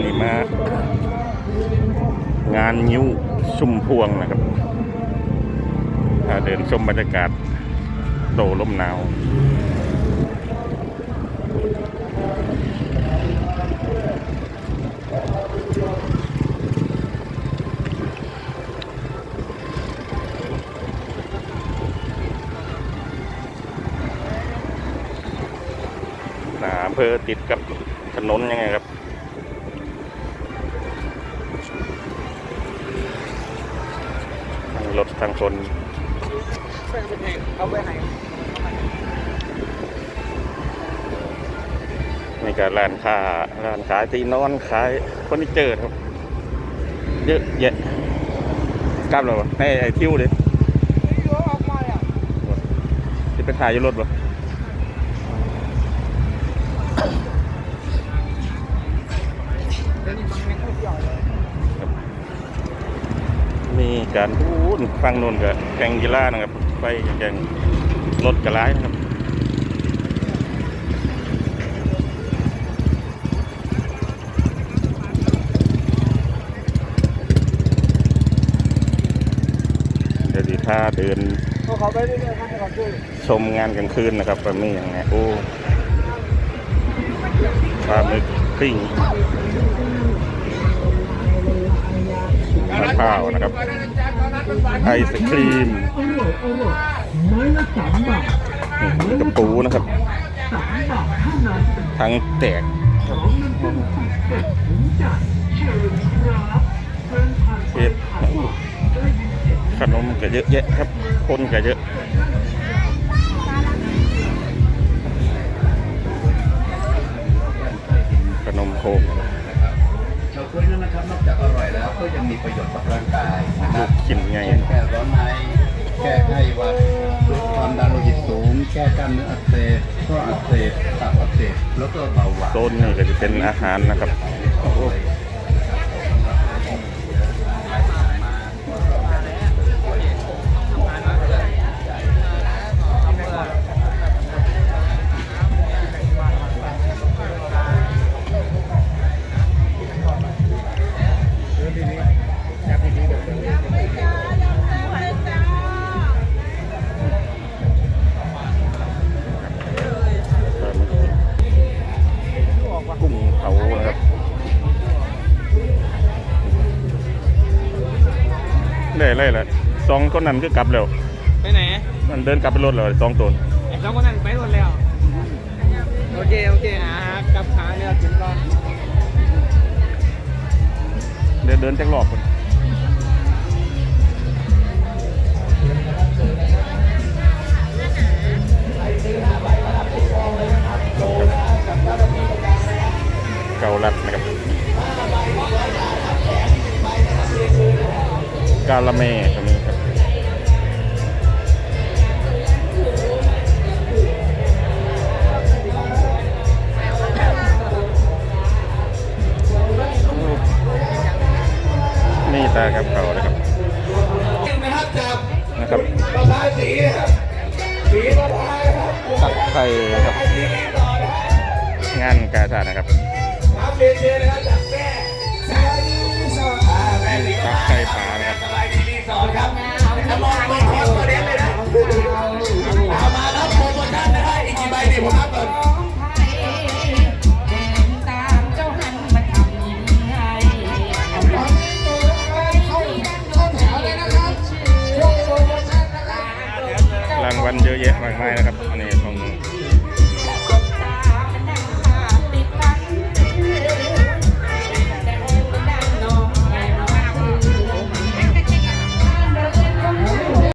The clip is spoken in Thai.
นี่มางานนิ้วชุมพวงนะครับพาเดินชมบรรยากาศโตลมหนาวหนาอำเภอติดกับถนนยังไงครับ รถทางคนนมีการร้านค้าร้านขายตีนอนขายเฟอร์นิเจอร์ครับ เยอะแยะกล้ามเราให้ไอ้ทิวเลยไม่รู้ออกมาอะที่เป็นถ่ายอยู่รถบ่เดี๋ยวนี้มันไม่ค่อยเกี่ยวเลย มีการพูดฟังโน่นกับแข่งกีฬานะครับ ไปแข่งรถกระไรนะครับเดี๋ยวดีท่าเดินพอเขาไปเรื่อยๆครับให้เขาช่วยชมงานกลางคืนนะครับแบบนี้อย่างไงโอ้ปลาหมึกปิ้งมะพร้าวนะครับ ไอศครีมนี่กระปูนะครับ ทั้งแตกของเงินต้นสุดเด็ดถึงใจเชิญครับเชิญผ่านไปเห็ดผ่านมาได้ยินเสียงขนมก็เยอะแยะครับ คนก็เยอะขนมโคก กอร่อยแล้วก็ยังมีประโยชน์ต่อร่างกายนะคลูรับกขินไงเช่นแก้ร้อนในแก้ไข้หวัดลดความดันโลหิตสูง แก้กล้ามเนื้ออักเสบข้ออักเสบตับอักเสบแล้วก็เบาหวานโซนนี่ก็จะเป็นอาหารนะครับ ได้เลยแหละสองคนนั้นคือกลับแล้วไปไหนมันเดินกลับไปรถแล้วสองตัวไอ้สองคนนั้นไปหมดแล้ว โอเค โอเคหากลับขาเนี่ยถึงก่อนเดินเดินจักรอบคน กาละเมตรงนี้ครับนี่ตาครับเขานะครับนะครับจากนะครับมะพาวสีนะครับสีมะพาวนะครับตักไข่ครับ งานกาชาดนะครับครับเรียนเชิญนะครับจา ครับสบายดีรีสอร์ทครับแล้วมองมคอสตัวเด็ดเลยนะเอามาครับโปรโมชั่นนะฮะอีกกี่ใบดีผมนับก่อนตามเจ้าหันมาทำยิ่งใหญ่เอาไปเข้านะครับรางวัลเยอะแยะมากมายนะครับอันนี้